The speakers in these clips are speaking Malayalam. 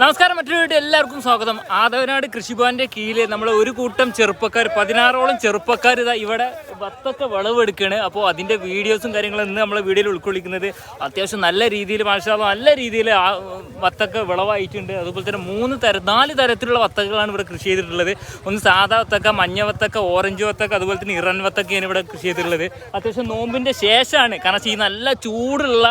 നമസ്കാരം മറ്റൊരു വീട്ടിൽ എല്ലാവർക്കും സ്വാഗതം. ആദവനാട് കൃഷിഭവന്റെ കീഴിൽ നമ്മൾ ഒരു കൂട്ടം ചെറുപ്പക്കാർ പതിനാറോളം ചെറുപ്പക്കാർ ഇതാ ഇവിടെ വത്തൊക്കെ വിളവെടുക്കുകയാണ് അപ്പോൾ അതിന്റെ വീഡിയോസും കാര്യങ്ങളും ഇന്ന് നമ്മളെ വീഡിയോയിൽ ഉൾക്കൊള്ളിക്കുന്നത് അത്യാവശ്യം നല്ല രീതിയിൽ മാഷാ നല്ല രീതിയിൽ ആ വത്തൊക്കെ വിളവായിട്ടുണ്ട്. അതുപോലെ തന്നെ മൂന്ന് തരം നാല് തരത്തിലുള്ള വത്തക്കളാണ് ഇവിടെ കൃഷി ചെയ്തിട്ടുള്ളത്. ഒന്ന് സാധാ വത്തക്ക മഞ്ഞ വത്തക്ക ഓറഞ്ച് വത്തക്ക അതുപോലെ തന്നെ ഇറൻ വത്തക്കയാണ് ഇവിടെ കൃഷി ചെയ്തിട്ടുള്ളത്. അത്യാവശ്യം നോമ്പിന്റെ ശേഷമാണ് കാരണം ഈ നല്ല ചൂടുള്ള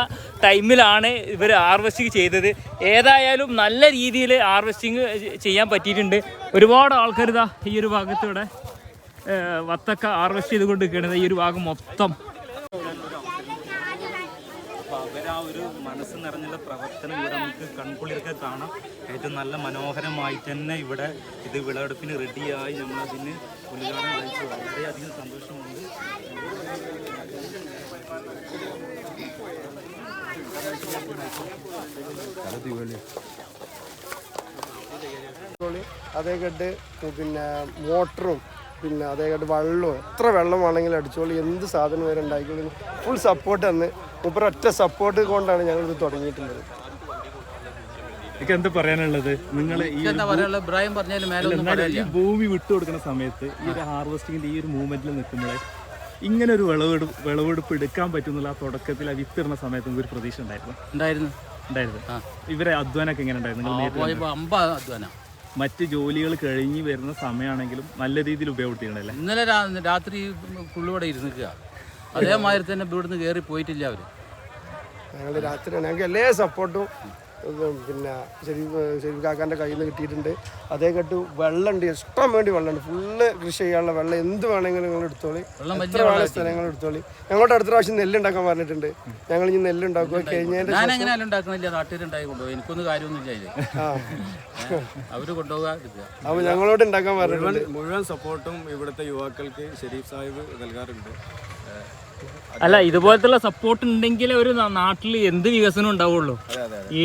ടൈമിലാണ് ഇവർ ആർവശിക്ക് ചെയ്തത്. ഏതായാലും നല്ല രീതിയിൽ ഹാർവെസ്റ്റിംഗ് ചെയ്യാൻ പറ്റിയിട്ടുണ്ട്. ഒരുപാട് ആൾക്കാർ ഇതാ ഈ ഒരു ഭാഗത്തൂടെ വത്തക്ക ഹാർവെസ്റ്റ് ചെയ്തുകൊണ്ട് നിൽക്കുന്നത് ഈ ഒരു ഭാഗം മൊത്തം. ആ ഒരു മനസ്സ് നിറഞ്ഞുള്ള പ്രവർത്തനം ഇവിടെ നമുക്ക് കൺകുളിരൊക്കെ കാണാം. ഏറ്റവും നല്ല മനോഹരമായി തന്നെ ഇവിടെ ഇത് വിളവെടുപ്പിന് റെഡിയായി നമ്മളതിന് ഉദ്ഘാടനം കഴിച്ചു. വളരെയധികം സന്തോഷമുണ്ട്. അതേ കണ്ട് പിന്നെ മോട്ടറും പിന്നെ അതേ കണ്ട് വെള്ളവും. എത്ര വെള്ളം വേണമെങ്കിലും അടിച്ചോളൂ. എന്ത് സാധനം വരെ ഉണ്ടാക്കിക്കോളി. ഫുൾ സപ്പോർട്ട് അന്ന് മൂപ്പർ ഒറ്റ സപ്പോർട്ട് കൊണ്ടാണ് ഞങ്ങൾ ഇത് തുടങ്ങിയിട്ടുള്ളത്. എനിക്ക് എന്താ പറയാനുള്ളത്? നിങ്ങൾ ഈ ഭൂമി വിട്ടു കൊടുക്കുന്ന സമയത്ത് ഈ ഒരു ഹാർവെസ്റ്റിങ്ങിന്റെ ഈ ഒരു മൂവ്മെന്റിൽ നിൽക്കുമ്പോൾ ഇങ്ങനെ ഒരു വിളവെടുപ്പ് വിളവെടുപ്പ് എടുക്കാൻ പറ്റുന്നുള്ള ആ തുടക്കത്തിൽ ആ വിത്തിടുന്ന സമയത്ത് ഒരു പ്രതീക്ഷ ഉണ്ടായിരുന്നു? ഉണ്ടായിരുന്നു. ഉണ്ടായിരുന്നു. ഇവരെ അധ്വാനൊക്കെ എങ്ങനെ ഉണ്ടായിരുന്നു? അധ്വാനം. മറ്റ് ജോലികൾ കഴിഞ്ഞ് വരുന്ന സമയമാണെങ്കിലും നല്ല രീതിയിൽ ഉപയോഗപ്പെടുത്തിയിട്ടുണ്ടല്ലേ ഇന്നലെ രാത്രി പുള്ളിവിടെ ഇരുന്നിക്കുക അതേമാതിരി തന്നെ ഇവിടുന്ന് കയറി പോയിട്ടില്ല അവർ. ഞങ്ങൾ രാത്രി ഞങ്ങൾക്ക് എല്ലാ സപ്പോർട്ടും പിന്നെ ഷെരീഫ് ഷെരീഫ് കാക്കാന്റെ കയ്യിൽ നിന്ന് കിട്ടിയിട്ടുണ്ട്. അതേ കെട്ട് വെള്ളമുണ്ട്. ഇഷ്ടം വേണ്ടി വെള്ളമുണ്ട്. ഫുള്ള് കൃഷി ചെയ്യാനുള്ള വെള്ളം എന്ത് വേണമെങ്കിലും നിങ്ങൾ എടുത്തോളി. വെള്ളം എത്ര വേണ സ്ഥലങ്ങൾ എടുത്തോളി. ഞങ്ങളുടെ അടുത്ത പ്രാവശ്യം നെല്ലുണ്ടാക്കാൻ പറഞ്ഞിട്ടുണ്ട്. ഞങ്ങൾ ഇനി നെല്ലുണ്ടാക്കുക എടുക്കുക. അപ്പോൾ ഞങ്ങളോട് ഉണ്ടാക്കാൻ പറഞ്ഞിട്ടുണ്ട്. മുഴുവൻ സപ്പോർട്ടും ഇവിടുത്തെ യുവാക്കൾക്ക് ഷെരീഫ് സാഹിബ് നൽകാറുണ്ട്. അല്ല ഇതുപോലത്തുള്ള സപ്പോർട്ട് ഉണ്ടെങ്കിലേ ഒരു നാട്ടിൽ എന്ത് വികസനം ഉണ്ടാവുള്ളൂ.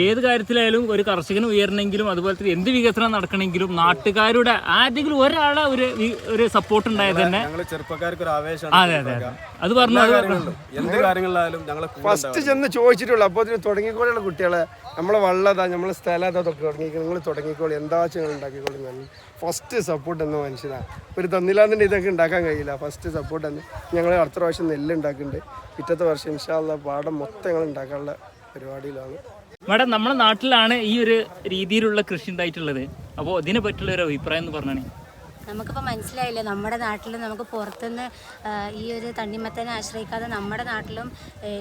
ഏത് കാര്യത്തിലായാലും ഒരു കർഷകന് ഉയരണമെങ്കിലും അതുപോലെ തന്നെ എന്ത് വികസനം നടക്കണമെങ്കിലും നാട്ടുകാരുടെ ആരെങ്കിലും ഒരാളെ ഒരു ഒരു സപ്പോർട്ട് ഉണ്ടായത് തന്നെ ചെറുപ്പക്കാർക്ക് ഒരു ആവേശമാണ് അതെ അതെ അതെ. പറഞ്ഞു എന്ത് കാര്യങ്ങളിലായാലും ഫസ്റ്റ് ചെന്ന് ചോദിച്ചിട്ടുള്ളൂ. അപ്പോൾ അതിന് തുടങ്ങിക്കോളിയുള്ള കുട്ടികളെ. നമ്മളെ വള്ളതാ നമ്മളെ സ്ഥലം അതാ തൊക്കെ തുടങ്ങിക്കോ നിങ്ങൾ തുടങ്ങിക്കോളി. എന്താ വെച്ചാൽ നിങ്ങൾ ഉണ്ടാക്കിക്കോളി ഫസ്റ്റ് സപ്പോർട്ട് എന്ന മനുഷ്യനാണ് ഒരു തന്നില്ലാന്നുണ്ട് ഇതൊക്കെ ഉണ്ടാക്കാൻ കഴിയില്ല. ഫസ്റ്റ് സപ്പോർട്ട് എന്ന് ഞങ്ങൾ അടുത്ത പ്രാവശ്യം നെല്ല് ഉണ്ടാക്കുന്നുണ്ട്. പിറ്റത്തെ വർഷം ഇൻഷാല്ല പാടം മൊത്തം ഞങ്ങൾ ഉണ്ടാക്കാനുള്ള പരിപാടിയിലാണ്. മാഡം നമ്മുടെ നാട്ടിലാണ് ഈ ഒരു രീതിയിലുള്ള കൃഷി ഉണ്ടായിട്ടുള്ളത്. അപ്പോൾ ഇതിനെ പറ്റിയുള്ള ഒരു അഭിപ്രായം എന്ന് പറഞ്ഞാണ്. നമുക്കിപ്പോൾ മനസ്സിലായില്ലേ നമ്മുടെ നാട്ടിൽ നമുക്ക് പുറത്തുനിന്ന് ഈ ഒരു തണ്ണിമത്തനെ ആശ്രയിക്കാതെ നമ്മുടെ നാട്ടിലും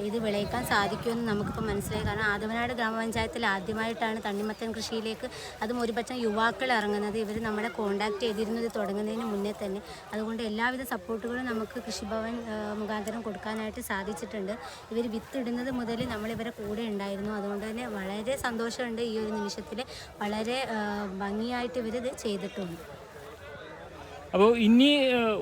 ഇത് വിളയിക്കാൻ സാധിക്കുമെന്ന് നമുക്കിപ്പോൾ മനസ്സിലായി. കാരണം ആദവനാട് ഗ്രാമപഞ്ചായത്തിൽ ആദ്യമായിട്ടാണ് തണ്ണിമത്തൻ കൃഷിയിലേക്ക് അതും ഒരുപക്ഷം യുവാക്കൾ ഇറങ്ങുന്നത്. ഇവർ നമ്മളെ കോണ്ടാക്ട് ചെയ്തിരുന്നത് തുടങ്ങുന്നതിന് മുന്നേ തന്നെ. അതുകൊണ്ട് എല്ലാവിധ സപ്പോർട്ടുകളും നമുക്ക് കൃഷിഭവൻ മുഖാന്തരം കൊടുക്കാനായിട്ട് സാധിച്ചിട്ടുണ്ട്. ഇവർ വിത്തിടുന്നത് മുതൽ നമ്മൾ ഇവരെ കൂടെ ഉണ്ടായിരുന്നു. അതുകൊണ്ട് തന്നെ വളരെ സന്തോഷമുണ്ട് ഈ ഒരു നിമിഷത്തിൽ വളരെ ഭംഗിയായിട്ട് ഇവരിത് ചെയ്തിട്ടുണ്ട്. അപ്പോൾ ഇനി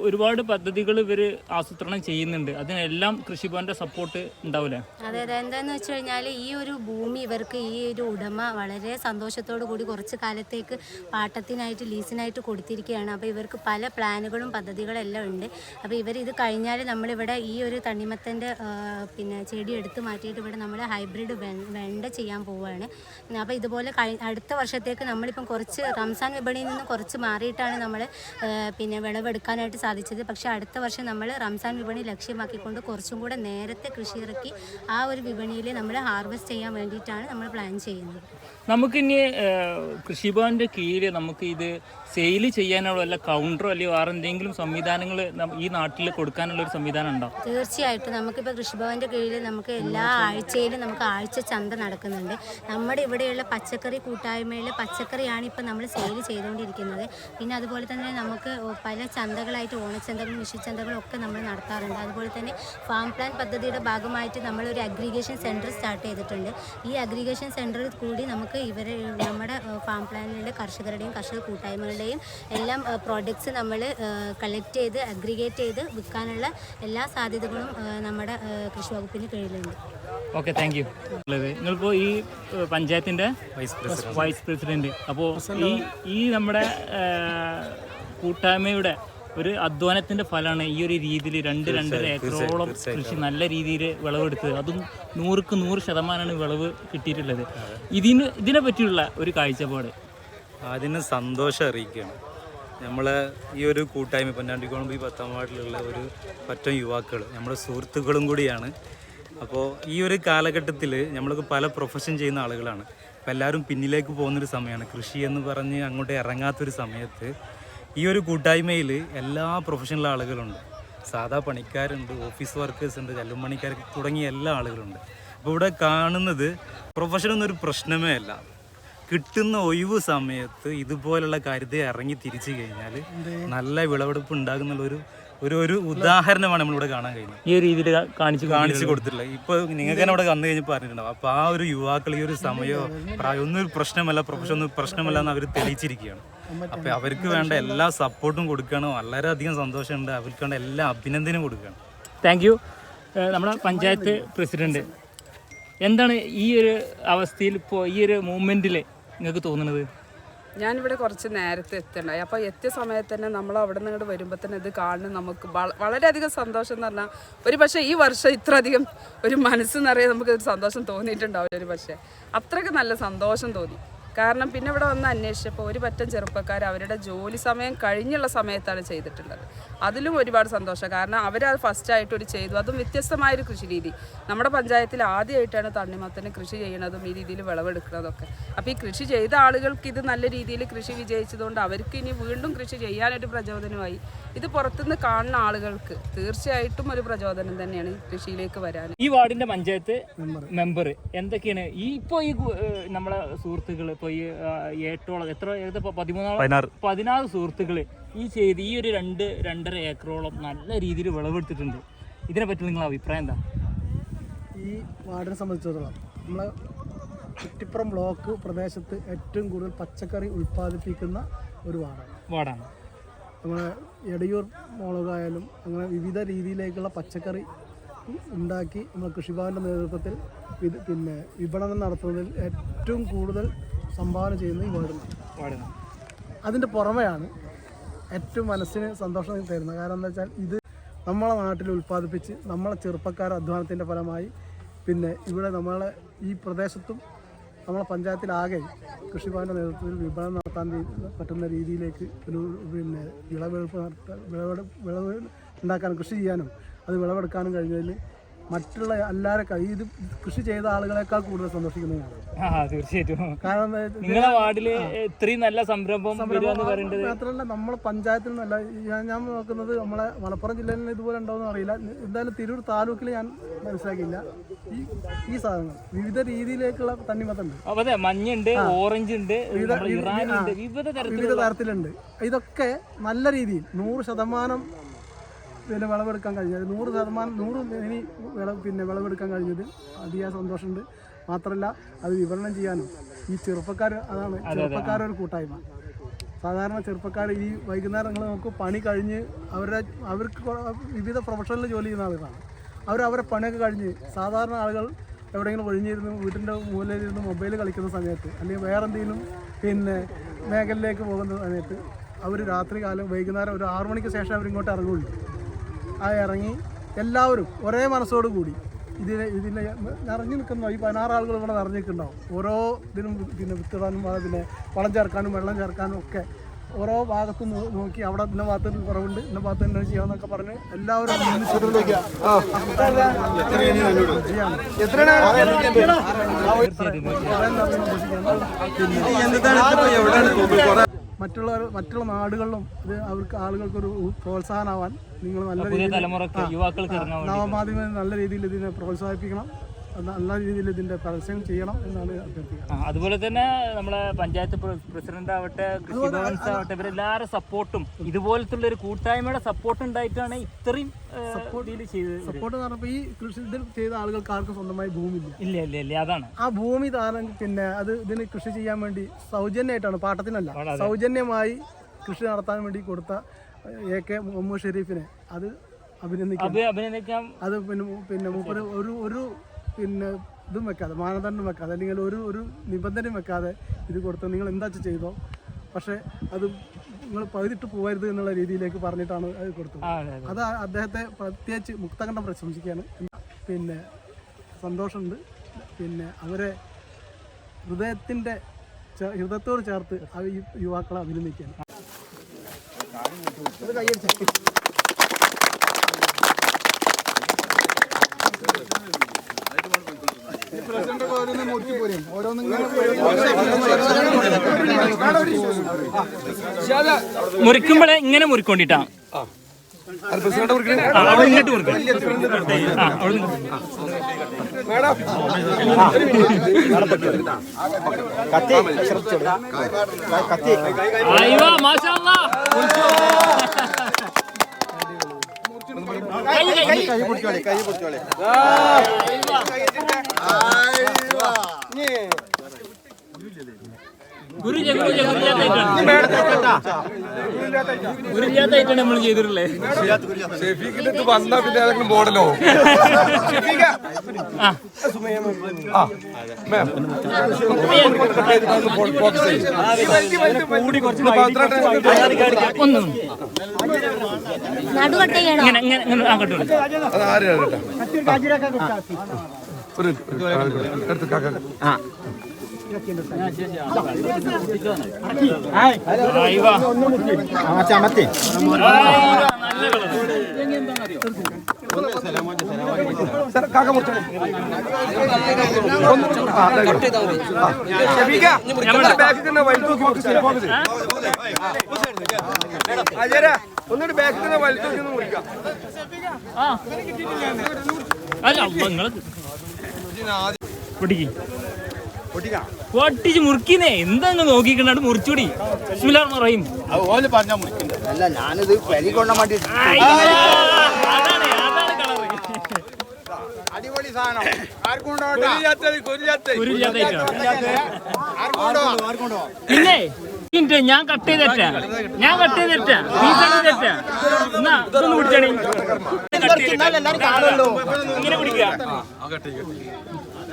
ഒരുപാട് പദ്ധതികൾ ഇവർ ആസൂത്രണം ചെയ്യുന്നുണ്ട്. അതിനെല്ലാം കൃഷിഭവന്റെ സപ്പോർട്ട് ഉണ്ടാവില്ല അതെ അതെ. എന്താന്ന് വെച്ച് കഴിഞ്ഞാൽ ഈ ഒരു ഭൂമി ഇവർക്ക് ഈ ഒരു ഉടമ വളരെ സന്തോഷത്തോടു കൂടി കുറച്ച് കാലത്തേക്ക് പാട്ടത്തിനായിട്ട് ലീസിനായിട്ട് കൊടുത്തിരിക്കുകയാണ്. അപ്പോൾ ഇവർക്ക് പല പ്ലാനുകളും പദ്ധതികളും എല്ലാം ഉണ്ട്. അപ്പോൾ ഇവർ ഇത് കഴിഞ്ഞാൽ നമ്മളിവിടെ ഈ ഒരു തണ്ണിമത്തന്റെ പിന്നെ ചെടി എടുത്ത് മാറ്റിയിട്ട് ഇവിടെ നമ്മൾ ഹൈബ്രിഡ് വെണ്ട ചെയ്യാൻ പോവുകയാണ് അപ്പോൾ ഇതുപോലെ അടുത്ത വർഷത്തേക്ക് നമ്മളിപ്പം കുറച്ച് റംസാൻ വിപണിയിൽ നിന്ന് കുറച്ച് മാറിയിട്ടാണ് നമ്മൾ പിന്നെ വിളവെടുക്കാനായിട്ട് സാധിച്ചത്. പക്ഷേ അടുത്ത വർഷം നമ്മൾ റംസാൻ വിപണി ലക്ഷ്യമാക്കിക്കൊണ്ട് കുറച്ചും കൂടെ നേരത്തെ കൃഷി ഇറക്കി ആ ഒരു വിപണിയിൽ നമ്മൾ ഹാർവെസ്റ്റ് ചെയ്യാൻ വേണ്ടിയിട്ടാണ് നമ്മൾ പ്ലാൻ ചെയ്യുന്നത്. നമുക്കിനി കൃഷിഭവന്റെ കൃഷിഭവന്റെ കീഴിൽ നമുക്ക് ഇത് സെയിൽ ചെയ്യാനുള്ള വല്ല കൗണ്ടറോ അല്ലെങ്കിൽ വേറെ എന്തെങ്കിലും സംവിധാനങ്ങൾ ഈ നാട്ടിൽ കൊടുക്കാനുള്ള ഒരു സംവിധാനം ഉണ്ടോ? തീർച്ചയായിട്ടും. നമുക്കിപ്പോൾ കൃഷിഭവന്റെ കീഴിൽ നമുക്ക് എല്ലാ ആഴ്ചയിലും നമുക്ക് ആഴ്ച ചന്ത നടക്കുന്നുണ്ട്. നമ്മുടെ ഇവിടെയുള്ള പച്ചക്കറി കൂട്ടായ്മയിൽ പച്ചക്കറിയാണ് ഇപ്പോൾ നമ്മൾ സെയിൽ ചെയ്തുകൊണ്ടിരിക്കുന്നത് പിന്നെ അതുപോലെ തന്നെ നമുക്ക് പല ചന്തകളായിട്ട് ഓണച്ചന്തകളും വിഷുച്ചന്തകളും ഒക്കെ നമ്മൾ നടത്താറുണ്ട്. അതുപോലെ തന്നെ ഫാം പ്ലാൻ പദ്ധതിയുടെ ഭാഗമായിട്ട് നമ്മളൊരു അഗ്രിഗേഷൻ സെന്റർ സ്റ്റാർട്ട് ചെയ്തിട്ടുണ്ട്. ഈ അഗ്രിഗേഷൻ സെന്ററിൽ കൂടി നമുക്ക് ഇവരെ നമ്മുടെ ഫാം പ്ലാനിലെ കർഷകരുടെയും കർഷക കൂട്ടായ്മകളുടെയും എല്ലാം പ്രോഡക്റ്റ്സ് നമ്മൾ കളക്ട് ചെയ്ത് അഗ്രിഗേറ്റ് ചെയ്ത് വിൽക്കാനുള്ള എല്ലാ സാധ്യതകളും നമ്മുടെ കൃഷി വകുപ്പിന് കീഴിലുണ്ട്. ഓക്കെ താങ്ക് യു നിങ്ങളിപ്പോൾ ഈ പഞ്ചായത്തിന്റെ വൈസ് പ്രസിഡന്റ് അപ്പോൾ ഈ ഈ നമ്മുടെ കൂട്ടായ്മയുടെ ഒരു അധ്വാനത്തിന്റെ ഫലമാണ് ഈ ഒരു രീതിയിൽ രണ്ട് രണ്ടര ഏക്കറോളം കൃഷി നല്ല രീതിയിൽ വിളവെടുത്തത് അതും നൂറുക്ക് നൂറ് ശതമാനമാണ് വിളവ് കിട്ടിയിട്ടുള്ളത്. ഇതിന് ഇതിനെ പറ്റിയുള്ള ഒരു കാഴ്ചപ്പാട്? അതിന് സന്തോഷം അറിയിക്കുകയാണ്. നമ്മളെ ഈ ഒരു കൂട്ടായ്മ പൊന്നാണ്ടിക്കോളം ഈ പത്താം വാർഡിലുള്ള ഒരു പറ്റം യുവാക്കൾ നമ്മുടെ സുഹൃത്തുക്കളും കൂടിയാണ്. അപ്പോൾ ഈ ഒരു കാലഘട്ടത്തിൽ നമ്മൾക്ക് പല പ്രൊഫഷൻ ചെയ്യുന്ന ആളുകളാണ്. അപ്പോൾ എല്ലാവരും പിന്നിലേക്ക് പോകുന്നൊരു സമയമാണ്. കൃഷി എന്ന് പറഞ്ഞ് അങ്ങോട്ട് ഇറങ്ങാത്തൊരു സമയത്ത് ഈ ഒരു കൂട്ടായ്മയിൽ എല്ലാ പ്രൊഫഷണൽ ആളുകളുണ്ട്. സാധാ പണിക്കാരുണ്ട് ഓഫീസ് വർക്കേഴ്സ് ഉണ്ട് കല്ലുമണിക്കാർ തുടങ്ങിയ എല്ലാ ആളുകളുണ്ട്. അപ്പോൾ ഇവിടെ കാണുന്നത് പ്രൊഫഷൻ എന്നൊരു പ്രശ്നമേ അല്ല. കിട്ടുന്ന ഒഴിവ് സമയത്ത് ഇതുപോലുള്ള കാര്യത്തെ ഇറങ്ങി തിരിച്ചു കഴിഞ്ഞാൽ നല്ല വിളവെടുപ്പ് ഉണ്ടാകുന്ന ഒരു ഒരു ഒരു ഉദാഹരണമാണ് നമ്മളിവിടെ കാണാൻ കഴിയുന്നത്. ഈ രീതിയിൽ കാണിച്ചു കാണിച്ചു കൊടുത്തിട്ടില്ല ഇപ്പൊ നിങ്ങൾക്ക് തന്നെ ഇവിടെ വന്നു കഴിഞ്ഞപ്പോൾ പറഞ്ഞിട്ടുണ്ടാവും അപ്പൊ ആ ഒരു യുവാക്കൾ ഈ ഒരു സമയമോ പ്രായം ഒന്നും ഒരു പ്രശ്നമല്ല പ്രൊഫഷൻ ഒന്നും പ്രശ്നമല്ല എന്ന് അവർ തെളിയിച്ചിരിക്കുകയാണ്. അപ്പൊ അവർക്ക് വേണ്ട എല്ലാ സപ്പോർട്ടും കൊടുക്കണം. വളരെയധികം സന്തോഷമുണ്ട്. അവർക്ക് വേണ്ട എല്ലാ അഭിനന്ദനവും കൊടുക്കണം. താങ്ക് യു നമ്മുടെ പഞ്ചായത്ത് പ്രസിഡന്റ് എന്താണ് ഈ ഒരു അവസ്ഥയിൽ ഇപ്പോൾ ഈ ഒരു മൂവ്മെന്റിൽ നിങ്ങൾക്ക് തോന്നുന്നത്? ഞാനിവിടെ കുറച്ച് നേരത്തെ എത്തണ്ടായി. അപ്പോൾ എത്തിയ സമയത്ത് തന്നെ നമ്മൾ അവിടെ നിന്ന് ഇങ്ങോട്ട് വരുമ്പോൾ തന്നെ ഇത് കാണുന്ന നമുക്ക് വള- വളരെയധികം സന്തോഷം എന്ന് പറഞ്ഞാൽ ഒരു പക്ഷേ ഈ വർഷം ഇത്ര അധികം ഒരു മനസ്സ് നിറയെ നമുക്ക് ഒരു സന്തോഷം തോന്നിയിട്ടുണ്ടാവില്ല ഒരു പക്ഷേ. അത്രയ്ക്ക് നല്ല സന്തോഷം തോന്നി. കാരണം പിന്നെ ഇവിടെ വന്ന് അന്വേഷിച്ചപ്പോൾ ഒരു പറ്റം ചെറുപ്പക്കാർ അവരുടെ ജോലി സമയം കഴിഞ്ഞുള്ള സമയത്താണ് ചെയ്തിട്ടുള്ളത്. അതിലും ഒരുപാട് സന്തോഷം. കാരണം അവരത് ഫസ്റ്റായിട്ട് ഒരു ചെയ്തു. അതും വ്യത്യസ്തമായൊരു കൃഷി രീതി നമ്മുടെ പഞ്ചായത്തിൽ ആദ്യമായിട്ടാണ് തണ്ണിമത്തന് കൃഷി ചെയ്യണതും ഈ രീതിയിൽ വിളവെടുക്കുന്നതൊക്കെ. അപ്പോൾ ഈ കൃഷി ചെയ്ത ആളുകൾക്ക് ഇത് നല്ല രീതിയിൽ കൃഷി വിജയിച്ചതുകൊണ്ട് അവർക്ക് ഇനി വീണ്ടും കൃഷി ചെയ്യാനൊരു പ്രചോദനമായി. ഇത് പുറത്തുനിന്ന് കാണുന്ന ആളുകൾക്ക് തീർച്ചയായിട്ടും ഒരു പ്രചോദനം തന്നെയാണ് ഈ കൃഷിയിലേക്ക് വരാൻ. ഈ വാർഡിന്റെ പഞ്ചായത്ത് മെമ്പർ എന്തൊക്കെയാണ്? ഈ ഇപ്പോൾ ഈ നമ്മളെ സുഹൃത്തുക്കൾ ഇപ്പോൾ ഈ ഏട്ടോളം എത്ര ഏകദേശം പതിമൂന്നോളം? പതിനാറ്. സുഹൃത്തുക്കൾ ഈ ചെയ്ത് ഈ ഒരു രണ്ട് രണ്ടര ഏക്കറോളം നല്ല രീതിയിൽ വിളവെടുത്തിട്ടുണ്ട്. ഇതിനെ പറ്റി നിങ്ങളുടെ അഭിപ്രായം എന്താ? ഈ വാർഡിനെ സംബന്ധിച്ചിടത്തോളം നമ്മളെ കുറ്റിപ്പുറം ബ്ലോക്ക് പ്രദേശത്ത് ഏറ്റവും കൂടുതൽ പച്ചക്കറി ഉൽപ്പാദിപ്പിക്കുന്ന ഒരു വാർഡാണ്. വാർഡാണ്. നമ്മളെ എടയൂർ മുളകായാലും അങ്ങനെ വിവിധ രീതിയിലേക്കുള്ള പച്ചക്കറി ഉണ്ടാക്കി നമ്മൾ കൃഷിഭവന്റെ നേതൃത്വത്തിൽ ഇത് പിന്നെ വിപണനം നടത്തുന്നതിൽ ഏറ്റവും കൂടുതൽ സംഭാവന ചെയ്യുന്ന ഈ വേർഡ് അതിന്റെ പുറമെയാണ് ഏറ്റവും മനസ്സിന് സന്തോഷം തരുന്നത്. കാരണം എന്താ വെച്ചാൽ ഇത് നമ്മളെ നാട്ടിൽ ഉൽപ്പാദിപ്പിച്ച് നമ്മളെ ചെറുപ്പക്കാർ അധ്വാനത്തിന്റെ ഫലമായി പിന്നെ ഇവിടെ നമ്മളെ ഈ പ്രദേശത്തും നമ്മളെ പഞ്ചായത്തിലാകെ കൃഷിഭവന്റെ നേതൃത്വത്തിൽ വിപണനം നടത്താൻ പറ്റുന്ന രീതിയിലേക്ക് ഒരു പിന്നെ വിളവെടുപ്പ് നടത്താൻ വിളവെടുപ്പ് വിളവ് ഉണ്ടാക്കാനും കൃഷി ചെയ്യാനും അത് വിളവെടുക്കാനും കഴിഞ്ഞതിൽ മറ്റുള്ള എല്ലാവരും കൈ ഇത് കൃഷി ചെയ്ത ആളുകളെക്കാൾ കൂടുതൽ സന്തോഷിക്കുന്നതാണ് ആ തീർച്ചയായിട്ടും. കാരണം നിങ്ങളുടെ വാർഡിൽ ഇത്രയും നല്ല സംരംഭം മാത്രമല്ല നമ്മളെ പഞ്ചായത്തിൽ നിന്നല്ല ഞാൻ നോക്കുന്നത് നമ്മളെ മലപ്പുറം ജില്ലയിൽ ഇതുപോലെ ഉണ്ടോയെന്ന് അറിയില്ല. എന്തായാലും തിരൂർ താലൂക്കിൽ ഞാൻ മനസ്സിലാക്കിയില്ല. ഈ ഈ സാധനങ്ങൾ വിവിധ രീതിയിലേക്കുള്ള തണ്ണിമത്തുണ്ട്. അതെ മഞ്ഞുണ്ട് ഓറഞ്ച് ഉണ്ട് വിവിധ തരത്തിലുണ്ട്. ഇതൊക്കെ നല്ല രീതിയിൽ നൂറ് ശതമാനം പിന്നെ വിളവെടുക്കാൻ കഴിഞ്ഞത് നൂറ് ശതമാനം നൂറ് ഇനി വിള പിന്നെ വിളവെടുക്കാൻ കഴിഞ്ഞത് അതിയായ സന്തോഷമുണ്ട്. മാത്രമല്ല അത് വിവരണം ചെയ്യാനും. ഈ ചെറുപ്പക്കാർ അതാണ് ചെറുപ്പക്കാരൊരു ഒരു കൂട്ടായ്മ. സാധാരണ ചെറുപ്പക്കാർ ഈ വൈകുന്നേരം നിങ്ങൾ നമുക്ക് പണി കഴിഞ്ഞ് അവരുടെ അവർക്ക് വിവിധ പ്രൊഫഷനിൽ ജോലി ചെയ്യുന്ന ആളുകളാണ്. അവർ അവരെ പണിയൊക്കെ കഴിഞ്ഞ് സാധാരണ ആളുകൾ എവിടെയെങ്കിലും ഒഴിഞ്ഞിരുന്ന് വീട്ടിന്റെ മൂലയിലിരുന്ന് മൊബൈൽ കളിക്കുന്ന സമയത്ത് അല്ലെങ്കിൽ വേറെ എന്തെങ്കിലും പിന്നെ മേഖലയിലേക്ക് പോകുന്ന സമയത്ത് അവർ രാത്രി കാലം വൈകുന്നേരം ഒരു ആറു മണിക്ക് ശേഷം അവരിങ്ങോട്ട് ഇറങ്ങുള്ളൂ ആ ഇറങ്ങി എല്ലാവരും ഒരേ മനസ്സോട് കൂടി. ഇതിനെ ഇതിനെ നിറഞ്ഞു നിൽക്കുന്ന ഈ പതിനാറ് ആളുകൾ ഇവിടെ നിറഞ്ഞു നിൽക്കുന്നുണ്ടാവും ഓരോ ഇതിനും പിന്നെ വിത്തിടാനും പിന്നെ വളം ചേർക്കാനും വെള്ളം ചേർക്കാനും ഒക്കെ ഓരോ ഭാഗത്ത് നോക്കി അവിടെ ഇന്ന ഭാഗത്ത് കുറവുണ്ട് ഇന്ന ഭാഗത്ത് തന്നെ ചെയ്യാന്നൊക്കെ പറഞ്ഞ് എല്ലാവരും മറ്റുള്ള മറ്റുള്ള നാടുകളിലും ഇത് അവർക്ക് ആളുകൾക്കൊരു പ്രോത്സാഹനമാവാൻ നിങ്ങൾ നല്ല രീതിയിൽ നവമാധ്യമങ്ങൾ നല്ല രീതിയിൽ ഇതിനെ പ്രോത്സാഹിപ്പിക്കണം. നല്ല രീതിയിൽ ഇതിന്റെ പരസ്യം ചെയ്യണം എന്നാണ് അഭ്യർത്ഥിക്കുന്നത്. അതുപോലെ തന്നെ നമ്മളെ പഞ്ചായത്ത് പ്രസിഡന്റ് ആവട്ടെ ആവട്ടെ ഇവരെല്ലാവരുടെ സപ്പോർട്ടും ഇതുപോലത്തുള്ള ഒരു കൂട്ടായ്മയുടെ സപ്പോർട്ട് ഉണ്ടായിട്ടാണ് ഇത്രയും ഇതിൽ ചെയ്തത് സപ്പോർട്ട് എന്ന് പറഞ്ഞപ്പോൾ ഈ കൃഷി ഇതിൽ ചെയ്ത ആളുകൾക്ക് ആർക്കും സ്വന്തമായി ഭൂമി ഇല്ല ഇല്ല ഇല്ല അതാണ്. ആ ഭൂമി താരം പിന്നെ അത് ഇതിന് കൃഷി ചെയ്യാൻ വേണ്ടി സൗജന്യമായിട്ടാണ് പാട്ടത്തിനല്ല സൗജന്യമായി കൃഷി നടത്താൻ വേണ്ടി കൊടുത്ത എ കെ മുഹമ്മദ് ഷെരീഫിനെ അത് അഭിനന്ദിക്കാം. അഭി അഭിനന്ദിക്കാം. അത് പിന്നെ പിന്നെ ഒരു ഒരു പിന്നെ ഇതും വെക്കാതെ മാനദണ്ഡം വെക്കാതെ അല്ലെങ്കിൽ ഒരു ഒരു നിബന്ധനയും വെക്കാതെ ഇത് കൊടുത്ത് നിങ്ങൾ എന്താ ചെയ്തോ? പക്ഷേ അത് നിങ്ങൾ പകുതിട്ട് പോകരുത് എന്നുള്ള രീതിയിലേക്ക് പറഞ്ഞിട്ടാണ് അത് കൊടുത്തത്. അതെ, അതെ. അത് അദ്ദേഹത്തെ പ്രത്യേകിച്ച് മുക്തകണ്ഠം പ്രശംസിക്കുകയാണ്. പിന്നെ സന്തോഷമുണ്ട്. പിന്നെ അവരെ ഹൃദയത്തിന്റെ ഹൃദയത്തോട് ചേർത്ത് ആ യുവാക്കളെ അഭിനന്ദിക്കുകയാണ്. മുറിക്കുമ്പോഴേ ഇങ്ങനെ മുറിക്കൊണ്ടിട്ടാ ഇങ്ങോട്ട് മുറിക്കണം ആ, അവിടുന്ന് അയ്യോ, മാഷാ അല്ലാ. കൈ, കൈ, കൈ. ഗുരുജ ഗുരുജാത്തായിട്ടാണ് നമ്മൾ ചെയ്തിട്ടുള്ളത് ഷെഫീഖിന്റെ വന്നാ പിന്നെ ഏതെങ്കിലും ഒന്ന് നടുകട്ട ഒരു എടുത്ത് കാക്ക. കാക്ക മുറിച്ചോളെ. ആ, ചെയ്യ്, focus ചെയ്യ്. അജയരാ, ഒന്നുകൂടി ബാക്കിൽ നിന്ന് വലുത് നോക്കി ഒന്ന് മുറിക്കാം അല്ല നിങ്ങൾ പൊട്ടിക്ക്. പൊട്ടിച്ച് മുറിക്കുന്നേ എന്താ നോക്കിക്കണ്ടാണ്ട് മുറിച്ചുകൂടി പറയും അല്ല ഞാനിത് കൊണ്ട അടിപൊളി സാധനം. പിന്നെ ഇന്റെ ഞാൻ കട്ട് ചെയ്തിട്ട. ഞാൻ കട്ട് ചെയ്തേറ്റാ പീസ് തെറ്റാ എന്നാ ഇതൊന്ന് പിടിച്ചാണി ഇങ്ങനെ പിടിക്കുക.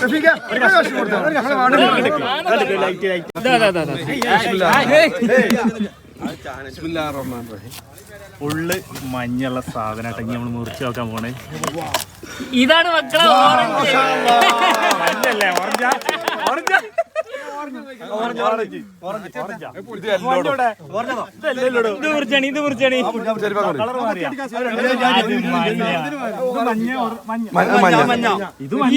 ഷെഫീഖ, ഒരു കാശ് കൊടുത്തോ. ഞങ്ങളെ ഉള്ള് മഞ്ഞുള്ള സാധനമായിട്ട് നമ്മൾ മുറിച്ച് നോക്കാൻ പോണേ. ഇതാണ് മക്കളെ ഓറഞ്ച്. മഞ്ഞല്ലേ ഓറഞ്ചാ? ഓറഞ്ചാ. ഇത് മഞ്ഞ.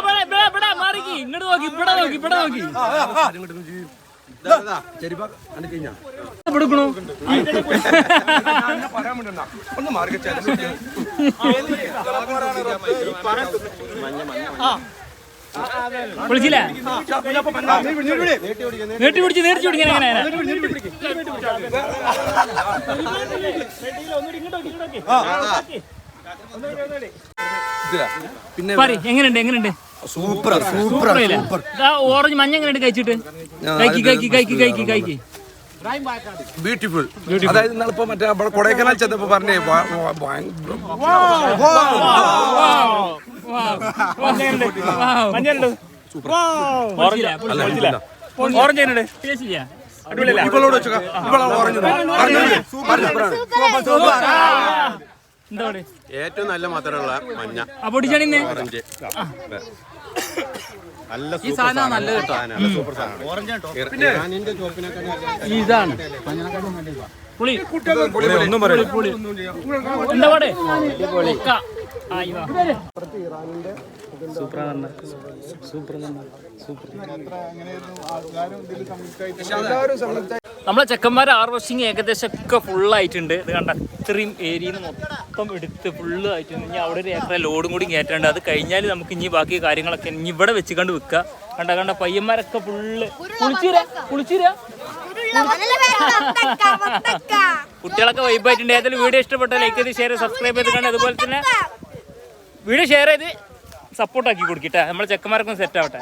ഇവിടെ, ഇവിടെ, മാറിക്ക്. ഇങ്ങോട്ട് നോക്കി ഇവിടെ നോക്കി ഇവിടെ നോക്കി. ഇവിടെ നിക്കണു. ഒന്ന് വിളിച്ചില്ല? നീട്ടി പിടിച്ച് നീട്ടി പിടിക്കാൻ എങ്ങനെ പിന്നെ പറ എങ്ങനെയുണ്ട് എങ്ങനെയുണ്ട്? Super super. ഓറഞ്ച് മഞ്ഞ എങ്ങനെയുണ്ട് കഴിച്ചിട്ട്? കഴിക്കി കഴിക്കി കഴിക്കി കഴിക്കി കഴിക്കി. ബ്യൂട്ടിഫുൾ അതായത് ഇന്നാളിപ്പോ മറ്റേ അവിടെ കൊടൈക്കനാൽ ചെന്നപ്പോ പറഞ്ഞേ ഭ- ഭയങ്കര- മഞ്ഞുണ്ട് ഓറഞ്ച് എന്താ പറയുക ഏറ്റവും നല്ല മധുരമുള്ള മഞ്ഞ. ആ പൊടിച്ചാണിന്ന് ഓറഞ്ച്. നല്ല ഈ സാധനം നല്ല കേട്ടോ. നല്ല സൂപ്പർ സാധനം. ഇതാണ്. പുളി. ഒന്നും പുളി എന്താ പാടെ? ഒക്ക. ആയി വാ. നമ്മളെ ചെക്കന്മാരെ ഹാർവസ്റ്റിങ് ഏകദേശം ഒക്കെ ഫുൾ ആയിട്ടുണ്ട്. ഇത് കണ്ട ഇത്രയും ഏരിയയിൽ മൊത്തം എടുത്ത് ഫുള്ള് ആയിട്ടുണ്ട്. ഇനി അവിടെ ഒരു ഏക്കറെ ലോഡും കൂടി കയറ്റാണ്ട്. അത് കഴിഞ്ഞാൽ നമുക്ക് ഇനി ബാക്കി കാര്യങ്ങളൊക്കെ ഇനി ഇവിടെ വെച്ച് കണ്ട് വെക്കുക കണ്ട കണ്ട പയ്യന്മാരൊക്കെ ഫുള്ള് കുളിച്ചീര? കുളിച്ചീര? കുട്ടികളൊക്കെ വൈബായിട്ടുണ്ട് ഏതെങ്കിലും വീഡിയോ ഇഷ്ടപ്പെട്ട ലൈക്ക് ചെയ്ത് ഷെയർ സബ്സ്ക്രൈബ് ചെയ്ത് കണ്ട് അതുപോലെ തന്നെ വീഡിയോ ഷെയർ ചെയ്ത് സപ്പോർട്ടാക്കി കൊടുക്കട്ടെ നമ്മളെ ചെക്കന്മാർക്കൊന്ന് സെറ്റ് ആവട്ടെ.